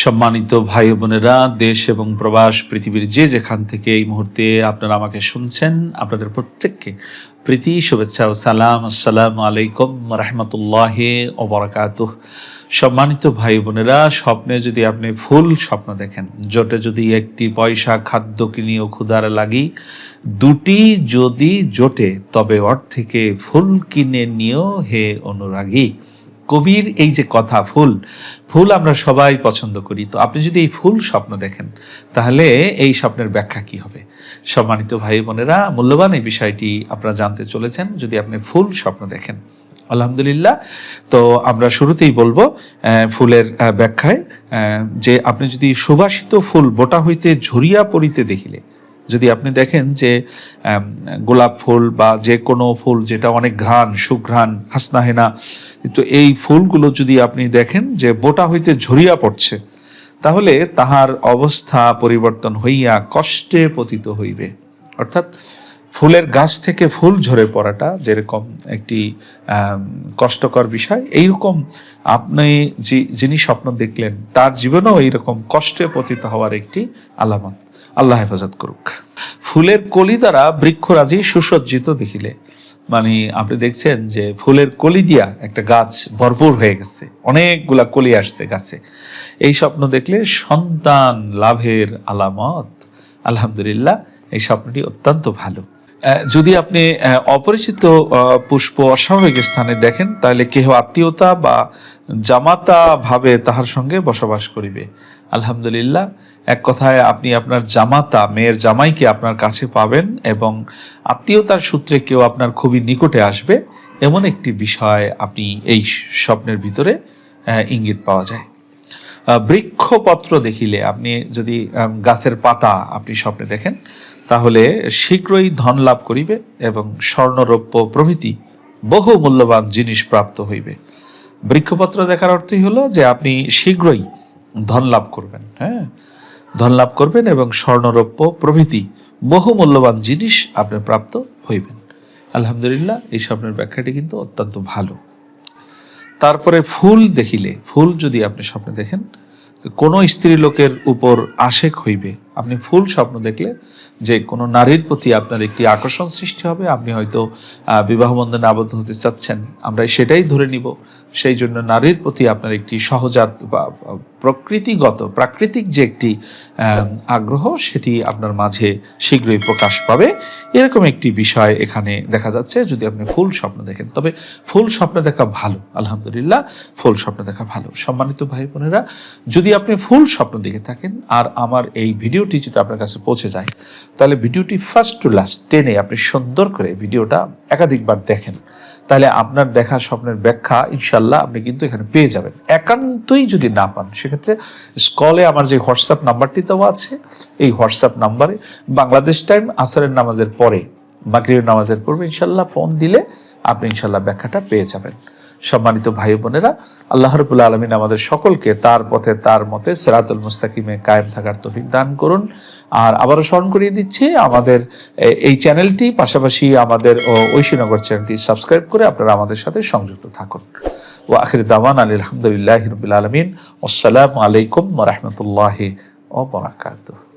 সম্মানিত ভাই বোনেরা, দেশ এবং প্রবাস, পৃথিবীর যে যেখান থেকে এই মুহূর্তে আপনারা আমাকে শুনছেন, আপনাদের প্রত্যেককে প্রীতি, শুভেচ্ছা ও সালাম। আসসালামু আলাইকুম রহমতুল্লাহ ওবরাকাতুহ সম্মানিত ভাই বোনেরা, স্বপ্নে যদি আপনি ফুল স্বপ্ন দেখেন, জোটে যদি একটি পয়সা, খাদ্য কিনি ও ক্ষুদার লাগি, দুটি যদি জোটে, তবে অর্থেকে ফুল কিনে নিও হে অনুরাগী। কবির এই যে কথা, ফুল ফুল আমরা সবাই পছন্দ করি। তো আপনি যদি এই ফুল স্বপ্ন দেখেন, তাহলে এই স্বপ্নের ব্যাখ্যা কি হবে? সম্মানিত ভাই বোনেরা, মূল্যবান এই বিষয়টি আপনারা জানতে চলেছেন। যদি আপনি ফুল স্বপ্ন দেখেন, আলহামদুলিল্লাহ। তো আমরা শুরুতেই বলব ফুলের ব্যাখ্যায় যে আপনি যদি সুবাসিত ফুল বোটা হইতে ঝরিয়া পড়িতে দেখিলে যদি আপনি দেখেন যে গোলাপ ফুল বা যে কোনো ফুল যেটা অনেক ঘ্রাণ, সুঘ্রাণ, হাসনাহেনা, তো এই ফুলগুলো যদি আপনি দেখেন যে বোটা হইতে ঝরিয়া পড়ছে, তাহলে তাহার অবস্থা পরিবর্তন হইয়া কষ্টে পতিত হইবে। অর্থাৎ ফুলের গাছ থেকে ফুল ঝরে পড়াটা যেরকম একটি কষ্টকর বিষয়, এইরকম আপনি যিনি স্বপ্ন দেখলেন, তার জীবনেও এইরকম কষ্টে পতিত হওয়ার একটি আলামত। আল্লাহ হেফাজত করুক। ফুলের কলি দ্বারা বৃক্ষরাজি সুসজ্জিত দেখিলে। মানে আপনি দেখছেন যে ফুলের কলি দিয়া একটা গাছ ভরপুর হয়ে গেছে। অনেকগুলা কলি আসছে গাছে। এই স্বপ্ন দেখলে সন্তান লাভের আলামত। আলহামদুলিল্লাহ, এই স্বপ্নটি অত্যন্ত ভালো। যদি আপনি অপরিচিত পুষ্প অস্বাভাবিক স্থানে দেখেন, তাহলে কেহ আত্মীয়তা বা জামাতা ভাবে তাহার সঙ্গে বসবাস করিবে। আলহামদুলিল্লাহ, এক কথায় আপনি আপনার জামাতা, মেয়ের জামাইকে আপনার কাছে পাবেন এবং আত্মীয়তার সূত্রে কেউ আপনার খুবই নিকটে আসবে। এমন একটি বিষয় আপনি এই স্বপ্নের ভিতরে ইঙ্গিত পাওয়া যায়। বৃক্ষপত্র দেখিলে আপনি যদি গাছের পাতা আপনি স্বপ্নে দেখেন তাহলে শীঘ্রই ধন লাভ করিবে এবং স্বর্ণরৌপ্য প্রভৃতি বহু মূল্যবান জিনিস প্রাপ্ত হইবে। বৃক্ষপত্র দেখার অর্থই হলো যে আপনি শীঘ্রই ধন লাভ করবেন হ্যাঁ? ধন লাভ করবেন এবং স্বর্ণরৌপ্য প্রভৃতি বহু মূল্যবান জিনিস আপনি প্রাপ্ত হইবেন। আলহামদুলিল্লাহ, এই স্বপ্নের ব্যাখ্যাটি কিন্তু অত্যন্ত ভালো। তারপরে ফুল দেখিলে, ফুল যদি আপনি স্বপ্নে দেখেন কোনো স্ত্রী লোকের উপর আশেক হইবে আপনি ফুল স্বপ্ন দেখলে যে কোনো নারীর প্রতি আপনার একটি আকর্ষণ সৃষ্টি হবে, আপনি হয়তো বিবাহ বন্ধনে আবদ্ধ হতে চাচ্ছেন। আমরা সেটাই ধরে নিব। সেই জন্য নারীর প্রতি আপনার একটি সহজাত বা প্রকৃতিগত, প্রাকৃতিক যে একটি আগ্রহ, সেটি আপনার মাঝে শীঘ্রই প্রকাশ পাবে। এরকম একটি বিষয় এখানে দেখা যাচ্ছে, যদি আপনি ফুল স্বপ্ন দেখেন। তবে ফুল স্বপ্ন দেখা ভালো, আলহামদুলিল্লাহ, ফুল স্বপ্ন দেখা ভালো। সম্মানিত ভাই বোনেরা যদি আপনি ফুল স্বপ্ন দেখে থাকেন, আর আমার এই ভিডিওটি যদি আপনার কাছে পৌঁছে যায়, তাহলে ভিডিওটি ফার্স্ট টু লাস্ট টেনে আপনি সুন্দর করে ভিডিওটা একাধিকবার দেখেন। তাহলে আপনার দেখা স্বপ্নের ব্যাখ্যা ইনশাল্লাহ আপনি কিন্তু এখানে পেয়ে যাবেন। একান্তই যদি না পান, সেক্ষেত্রে স্কলে আমার যে হোয়াটসঅ্যাপ নাম্বারটি দেওয়া আছে, এই হোয়াটসঅ্যাপ নাম্বারে বাংলাদেশ টাইম আসরের নামাজের পরে, মাগরিবের নামাজের পূর্বে ইনশাল্লাহ ফোন দিলে আপনি ইনশাল্লাহ ব্যাখ্যাটা পেয়ে যাবেন। সম্মানিত ভাই বোনেরা, আল্লাহ রবুল্লা আলমিন আমাদের সকলকে তার পথে, তার মতে সেরাতুল মুস্তাকিমে কায়েম থাকার তৌফিক দান করুন। আর আবারও স্মরণ করিয়ে দিচ্ছি, আমাদের এই চ্যানেলটি, পাশাপাশি আমাদের ঐশীনগর চ্যানেলটি সাবস্ক্রাইব করে আপনারা আমাদের সাথে সংযুক্ত থাকুন। ও আখির দাওয়ান আলহামদুলিল্লাহ রবিল আলমিন। আসসালামু আলাইকুম রহমতুল্লাহ ও বরাকাতুহ।